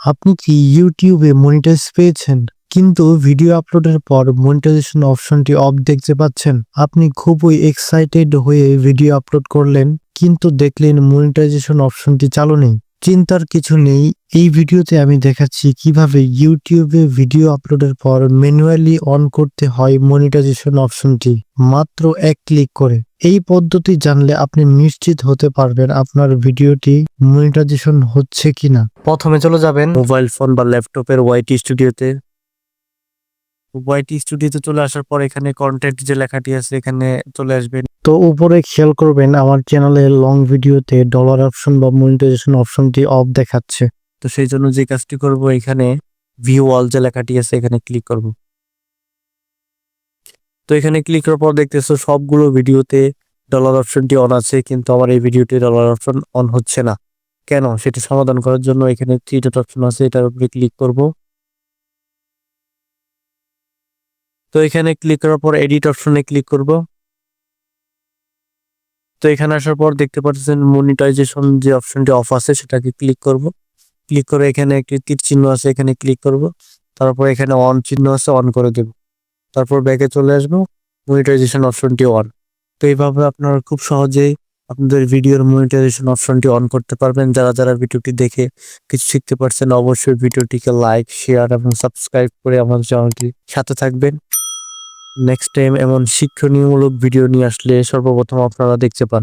আপনি কি ইউটিউবে মনিটাইজ পেয়েছেন? কিন্তু ভিডিও আপলোডের পর মনিটাইজেশন অপশনটি অফ দেখতে পাচ্ছেন। আপনি খুবই এক্সাইটেড হয়ে ভিডিও আপলোড করলেন, কিন্তু দেখলেন মনিটাইজেশন অপশনটি চালু নেই। চিন্তার কিছু নেই। এই ভিডিওতে আমি দেখাচ্ছি কীভাবে ইউটিউবে ভিডিও আপলোডের পর ম্যানুয়ালি অন করতে হয় মনিটাইজেশন অপশনটি মাত্র এক ক্লিক করে। এই পদ্ধতি জানলে আপনি নিশ্চিত হতে পারবেন আপনার ভিডিওটি মনিটাইজেশন হচ্ছে কিনা। প্রথমে চলে যাবেন মোবাইল ফোন বা ল্যাপটপের ওয়াইটি স্টুডিওতে ওয়াইটি স্টুডিওতে চলে আসার পর এখানে কন্টেন্ট যে লেখাটি আছে এখানে চলে আসবেন তো উপরে খেয়াল করবেন আমার চ্যানেলে লং ভিডিওতে ডলার অপশন বা মনিটাইজেশন অপশনটি অফ দেখাচ্ছে। তো সেই জন্য যে কাজটি করব এখানে ভিউ অল যে লেখাটি আছে এখানে ক্লিক করব। তো এখানে ক্লিক করার পর দেখতেছো সবগুলো ভিডিওতে ডলার অপশনটি অন আছে, কিন্তু আমার এই ভিডিওতে ডলার অপশন অন হচ্ছে না। কেন? সেটি সমাধান করার জন্য এখানে থ্রি ডট অপশন আছে, এটার উপরে ক্লিক করব। তো এখানে ক্লিক করার পর এডিট অপশনে ক্লিক করব। তো এখানে আসার পর দেখতে পাচ্ছেন মনিটাইজেশন যে অপশনটি অফ আছে, সেটাকে ক্লিক করব। ক্লিক করে এখানে একটি তীর চিহ্ন আছে, এখানে ক্লিক করব। তারপর এখানে অন চিহ্ন আছে অন করে দেব। তারপর ব্যাকে চলে আসব মনিটাইজেশন অপশনটি অন তো এইভাবে আপনারা খুব সহজেই আপনাদের ভিডিওর মনিটাইজেশন অপশনটি অন করতে পারবেন। যারা যারা ভিডিওটি দেখে কিছু শিখতে পারছেন, অবশ্যই ভিডিওটিকে লাইক শেয়ার এবং সাবস্ক্রাইব করে আমাদের চ্যানেলটি সাথে থাকবেন। নেক্সট টাইম এমন শিক্ষণীয়মূলক ভিডিও নিয়ে আসলে সর্বপ্রথম আপনারা দেখতে পান।